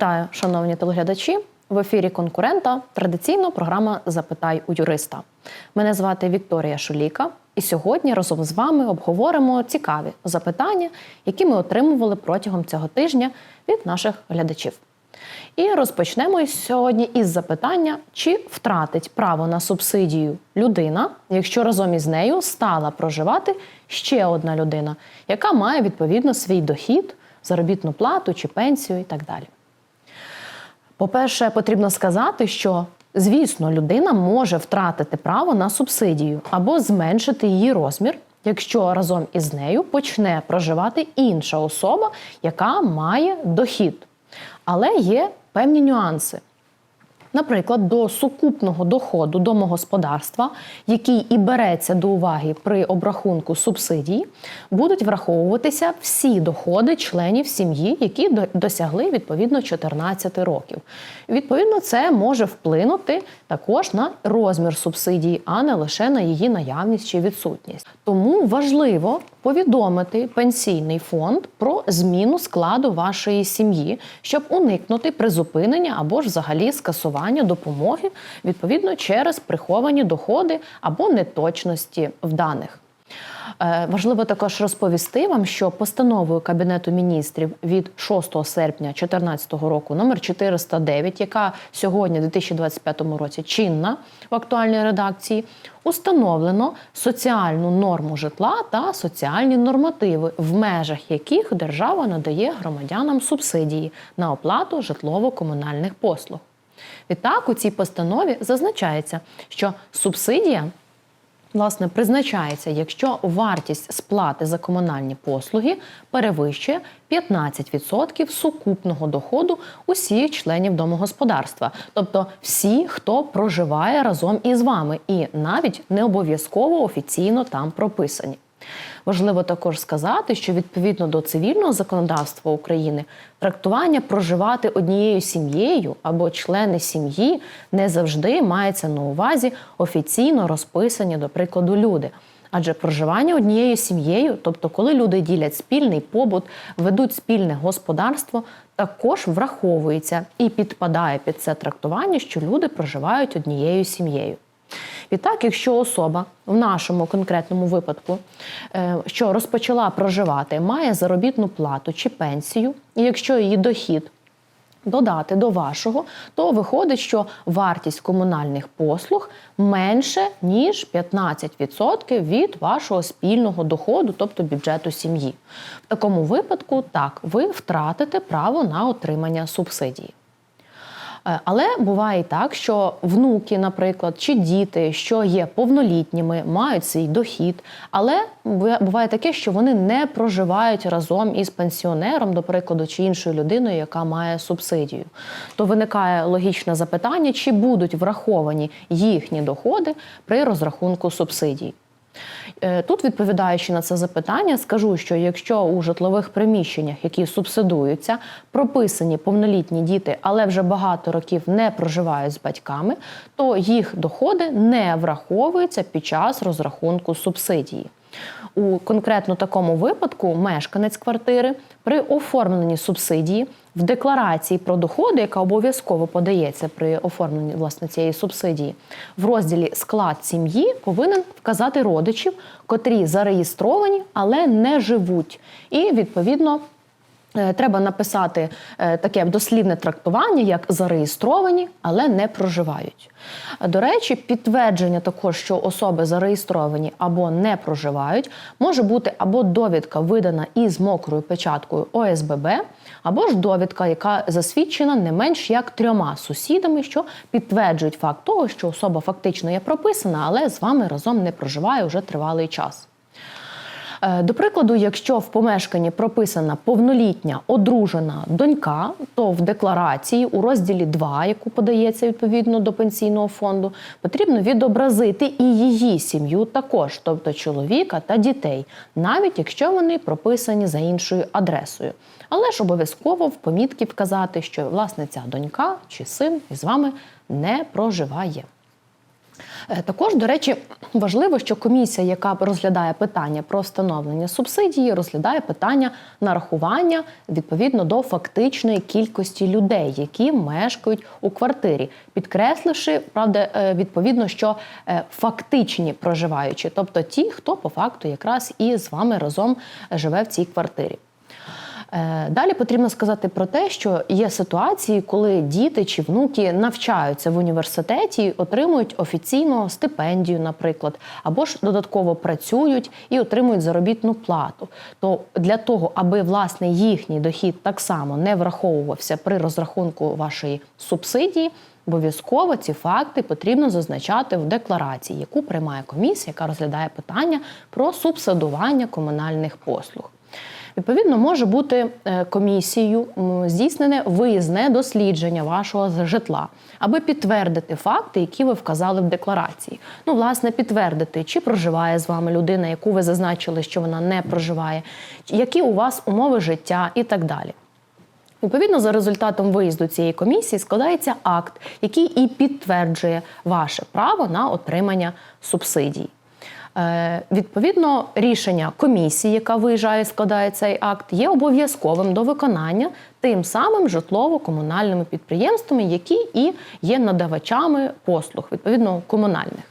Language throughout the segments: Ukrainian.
Вітаю, шановні телеглядачі. В ефірі конкурента традиційно програма Запитай у юриста. Мене звати Вікторія Шуліка, і сьогодні разом з вами обговоримо цікаві запитання, які ми отримували протягом цього тижня від наших глядачів. І розпочнемо сьогодні із запитання, чи втратить право на субсидію людина, якщо разом із нею стала проживати ще одна людина, яка має відповідно свій дохід, заробітну плату чи пенсію і так далі. По-перше, потрібно сказати, що звісно, людина може втратити право на субсидію або зменшити її розмір, якщо разом із нею почне проживати інша особа, яка має дохід. Але є певні нюанси. Наприклад, до сукупного доходу домогосподарства, який і береться до уваги при обрахунку субсидій, будуть враховуватися всі доходи членів сім'ї, які досягли відповідно 14 років. Відповідно, це може вплинути також на розмір субсидії, а не лише на її наявність чи відсутність. Тому важливо повідомити пенсійний фонд про зміну складу вашої сім'ї, щоб уникнути призупинення або ж взагалі скасування допомоги відповідно через приховані доходи або неточності в даних. Е, Важливо також розповісти вам, що постановою Кабінету міністрів від 6 серпня 2014 року номер 409, яка сьогодні, у 2025 році, чинна в актуальній редакції, установлено соціальну норму житла та соціальні нормативи, в межах яких держава надає громадянам субсидії на оплату житлово-комунальних послуг. Відтак, у цій постанові зазначається, що субсидія власне призначається, якщо вартість сплати за комунальні послуги перевищує 15% сукупного доходу усіх членів домогосподарства, тобто всі, хто проживає разом із вами, і навіть не обов'язково офіційно там прописані. Важливо також сказати, що відповідно до цивільного законодавства України трактування проживати однією сім'єю або члени сім'ї не завжди мається на увазі офіційно розписані, до прикладу, люди. Адже проживання однією сім'єю, тобто коли люди ділять спільний побут, ведуть спільне господарство, також враховується і підпадає під це трактування, що люди проживають однією сім'єю. Відтак, якщо особа в нашому конкретному випадку, е, що розпочала проживати, має заробітну плату чи пенсію, і якщо її дохід додати до вашого, то виходить, що вартість комунальних послуг менше ніж 15% від вашого спільного доходу, тобто бюджету сім'ї. В такому випадку так ви втратите право на отримання субсидії. Е, Але буває і так, що внуки, наприклад, чи діти, що є повнолітніми, мають свій дохід, але буває- буває таке, що вони не проживають разом із пенсіонером, до прикладу, чи іншою людиною, яка має субсидію. То виникає логічне запитання, чи будуть враховані їхні доходи при розрахунку субсидій. Е, Тут, відповідаючи на це запитання, скажу, що якщо у житлових приміщеннях, які субсидуються, прописані повнолітні діти, але вже багато років не проживають з батьками, то їх доходи не враховуються під час розрахунку субсидії. У конкретно такому випадку мешканець квартири при оформленні субсидії в декларації про доходи, яка обов'язково подається при оформленні власне цієї субсидії, в розділі склад сім'ї повинен вказати родичів, котрі зареєстровані, але не живуть. І відповідно. Е, Треба написати е, таке дослівне трактування, як зареєстровані, але не проживають. До речі, підтвердження також, що особи зареєстровані або не проживають, може бути або довідка видана із мокрою печаткою ОСББ, або ж довідка, яка засвідчена не менш як трьома сусідами, що підтверджують факт того, що особа фактично є прописана, але з вами разом не проживає вже тривалий час. Е, До прикладу, якщо в помешканні прописана повнолітня одружена донька, то в декларації у розділі 2, яку подається відповідно до пенсійного фонду, потрібно відобразити і її сім'ю також, тобто чоловіка та дітей, навіть якщо вони прописані за іншою адресою. Але ж обов'язково в помітці вказати, що власне ця донька чи син із вами не проживає. Е, Також, до речі, важливо, що комісія, яка розглядає питання про встановлення субсидії, розглядає питання нарахування відповідно до фактичної кількості людей, які мешкають у квартирі, підкресливши правда, е, відповідно, що е, фактичні проживаючі, тобто ті, хто по факту якраз і з вами разом живе в цій квартирі. Е, Далі потрібно сказати про те, що є ситуації, коли діти чи внуки навчаються в університеті, отримують офіційну стипендію, наприклад, або ж додатково працюють і отримують заробітну плату. То для того, аби власне їхній дохід так само не враховувався при розрахунку вашої субсидії. Обов'язково ці факти потрібно зазначати в декларації, яку приймає комісія, яка розглядає питання про субсидування комунальних послуг. Відповідно, може бути е, комісією здійснене виїзне дослідження вашого житла, аби підтвердити факти, які ви вказали в декларації. Ну, власне, підтвердити, чи проживає з вами людина, яку ви зазначили, що вона не проживає, які у вас умови життя і так далі. Відповідно, за результатом виїзду цієї комісії складається акт, який і підтверджує ваше право на отримання субсидій. Е, відповідно, рішення комісії, яка виїжджає, складає цей акт, є обов'язковим до виконання тим самим житлово-комунальними підприємствами, які і є надавачами послуг, відповідно комунальних.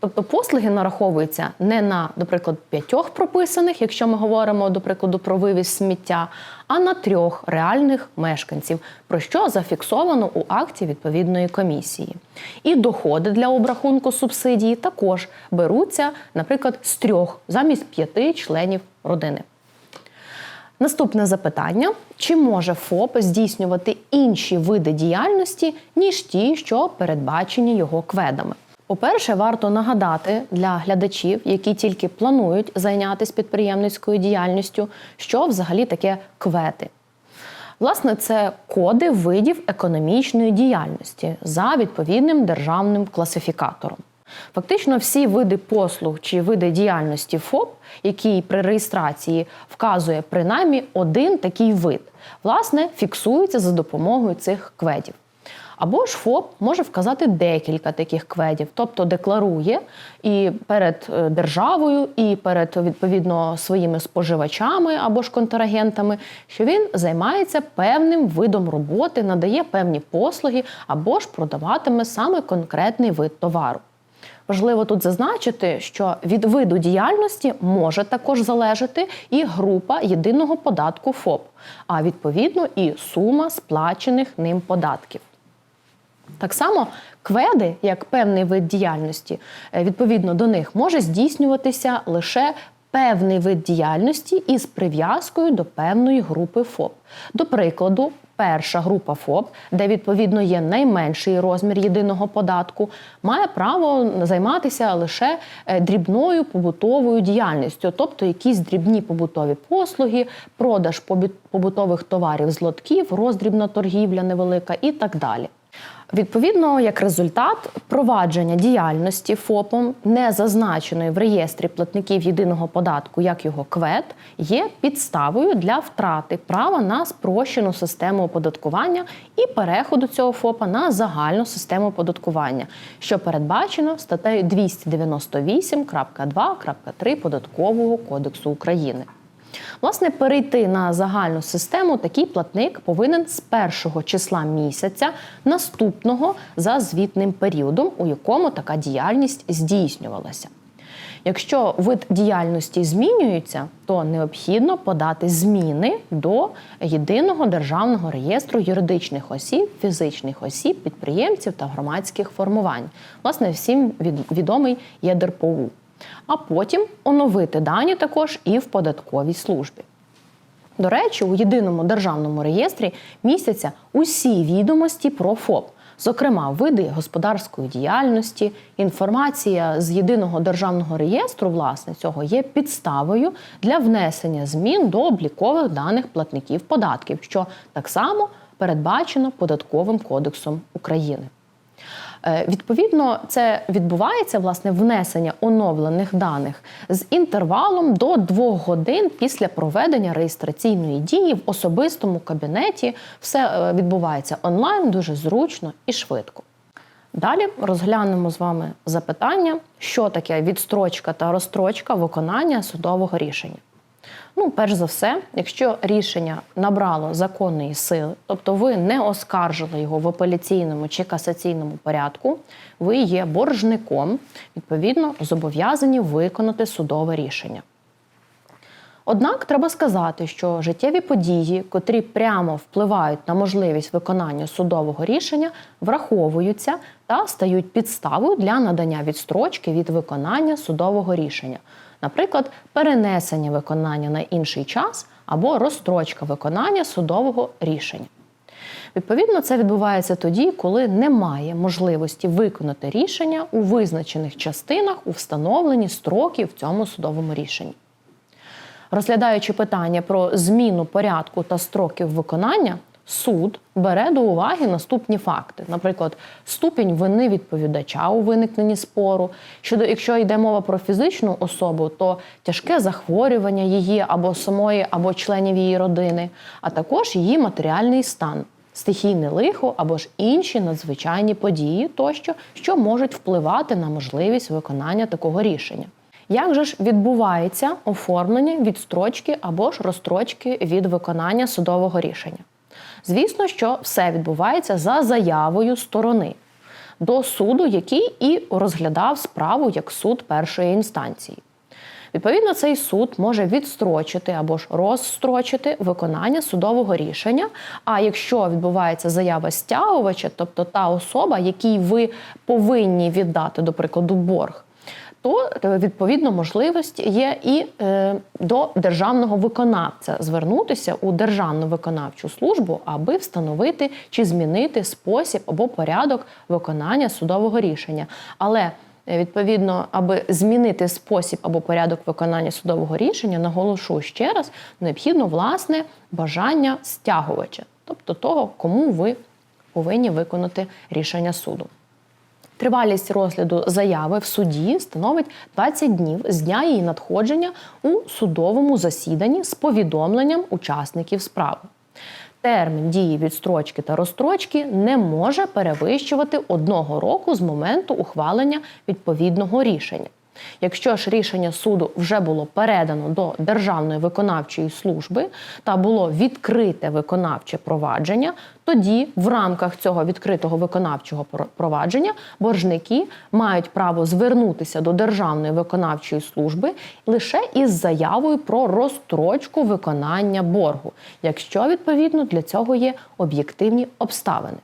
Тобто послуги нараховуються не на, наприклад, п'ятьох прописаних, якщо ми говоримо, до прикладу, про вивіз сміття, а на трьох реальних мешканців, про що зафіксовано у акті відповідної комісії. І доходи для обрахунку субсидії також беруться, наприклад, з трьох замість п'яти членів родини. Наступне запитання: чи може ФОП здійснювати інші види діяльності, ніж ті, що передбачені його кведами? По-перше, варто нагадати для глядачів, які тільки планують зайнятися підприємницькою діяльністю, що взагалі таке квети. Власне, це коди видів економічної діяльності за відповідним державним класифікатором. Фактично, всі види послуг чи види діяльності ФОП, які при реєстрації вказує принаймні один такий вид, власне, фіксуються за допомогою цих кведів. Або ж ФОП може вказати декілька таких кведів, тобто декларує і перед е, державою, і перед відповідно своїми споживачами або ж контрагентами, що він займається певним видом роботи, надає певні послуги або ж продаватиме саме конкретний вид товару. Важливо тут зазначити, що від виду діяльності може також залежати і група єдиного податку ФОП, а відповідно і сума сплачених ним податків. Так само кведи, як певний вид діяльності, е, відповідно до них може здійснюватися лише певний вид діяльності із прив'язкою до певної групи ФОП. До прикладу, перша група ФОП, де відповідно є найменший розмір єдиного податку, має право займатися лише е, дрібною побутовою діяльністю, тобто якісь дрібні побутові послуги, продаж побутових товарів з лотків, роздрібна торгівля невелика і так далі. Відповідно, як результат, провадження діяльності ФОПом, не зазначеної в реєстрі платників єдиного податку, як його КВЕД, є підставою для втрати права на спрощену систему оподаткування і переходу цього ФОПа на загальну систему оподаткування, що передбачено статтею 298.2.3 Податкового кодексу України. Власне, перейти на загальну систему такий платник повинен з першого числа місяця наступного за звітним періодом, у якому така діяльність здійснювалася. Якщо вид діяльності змінюється, то необхідно подати зміни до єдиного державного реєстру юридичних осіб, фізичних осіб, підприємців та громадських формувань. Власне, всім від- відомий ЄДРПУ. А потім оновити дані також і в податковій службі. До речі, у єдиному державному реєстрі містяться усі відомості про ФОП, зокрема, види господарської діяльності, інформація з єдиного державного реєстру, власне, цього є підставою для внесення змін до облікових даних платників податків, що так само передбачено податковим кодексом України. Е, Відповідно, це відбувається власне внесення оновлених даних з інтервалом до двох годин після проведення реєстраційної дії в особистому кабінеті. Все е, відбувається онлайн, дуже зручно і швидко. Далі розглянемо з вами запитання, що таке відстрочка та розстрочка виконання судового рішення. Ну, перш за все, якщо рішення набрало законної сили, тобто ви не оскаржили його в апеляційному чи касаційному порядку, ви є боржником, відповідно, зобов'язані виконати судове рішення. Однак треба сказати, що життєві події, котрі прямо впливають на можливість виконання судового рішення, враховуються та стають підставою для надання відстрочки від виконання судового рішення, наприклад, перенесення виконання на інший час або розстрочка виконання судового рішення. Відповідно, це відбувається тоді, коли немає можливості виконати рішення у визначених частинах у встановлені строки в цьому судовому рішенні. Розглядаючи питання про зміну порядку та строків виконання, суд бере до уваги наступні факти: наприклад, ступінь вини відповідача у виникненні спору. Щодо, якщо йде мова про фізичну особу, то тяжке захворювання її або самої, або членів її родини, а також її матеріальний стан. Стихійне лихо або ж інші надзвичайні події тощо, що можуть впливати на можливість виконання такого рішення. Як же ж відбувається оформлення відстрочки або ж розстрочки від виконання судового рішення? Звісно, що все відбувається за заявою сторони до суду, який і розглядав справу як суд першої інстанції. Відповідно, цей суд може відстрочити або ж розстрочити виконання судового рішення. А якщо відбувається заява стягувача, тобто та особа, якій ви повинні віддати, до прикладу, борг, то е, відповідно можливість є і е, до державного виконавця звернутися у державну виконавчу службу, аби встановити чи змінити спосіб або порядок виконання судового рішення. Але е, Відповідно, аби змінити спосіб або порядок виконання судового рішення, наголошу ще раз, необхідно власне бажання стягувача, тобто того, кому ви повинні виконати рішення суду. Тривалість розгляду заяви в суді становить 20 днів з дня її надходження у судовому засіданні з повідомленням учасників справи. Термін дії відстрочки та розстрочки не може перевищувати одного року з моменту ухвалення відповідного рішення. Якщо ж рішення суду вже було передано до Державної виконавчої служби та було відкрите виконавче провадження, тоді в рамках цього відкритого виконавчого провадження боржники мають право звернутися до Державної виконавчої служби лише із заявою про розстрочку виконання боргу, якщо відповідно для цього є об'єктивні обставини.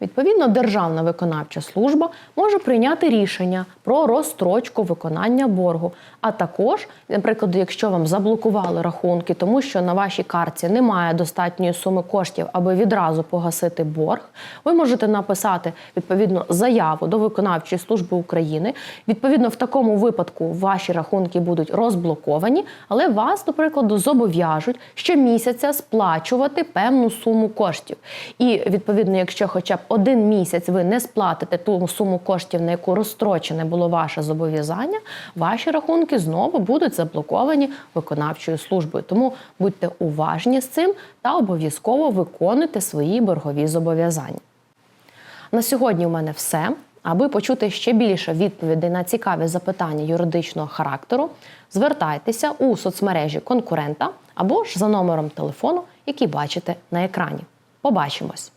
Відповідно, Державна виконавча служба може прийняти рішення про розстрочку виконання боргу. А також, наприклад, якщо вам заблокували рахунки, тому що на вашій карті немає достатньої суми коштів, аби відразу погасити борг, ви можете написати відповідно заяву до виконавчої служби України. Відповідно, в такому випадку ваші рахунки будуть розблоковані, але вас, до прикладу, зобов'яжуть щомісяця сплачувати певну суму коштів. І відповідно, якщо хоча б один місяць ви не сплатите ту суму коштів, на яку розстрочене було ваше зобов'язання, ваші рахунки знову будуть заблоковані виконавчою службою. Тому будьте уважні з цим та обов'язково виконуйте свої боргові зобов'язання. На сьогодні у мене все. Аби почути ще більше відповідей на цікаві запитання юридичного характеру, звертайтеся у соцмережі конкурента або ж за номером телефону, який бачите на екрані. Побачимось!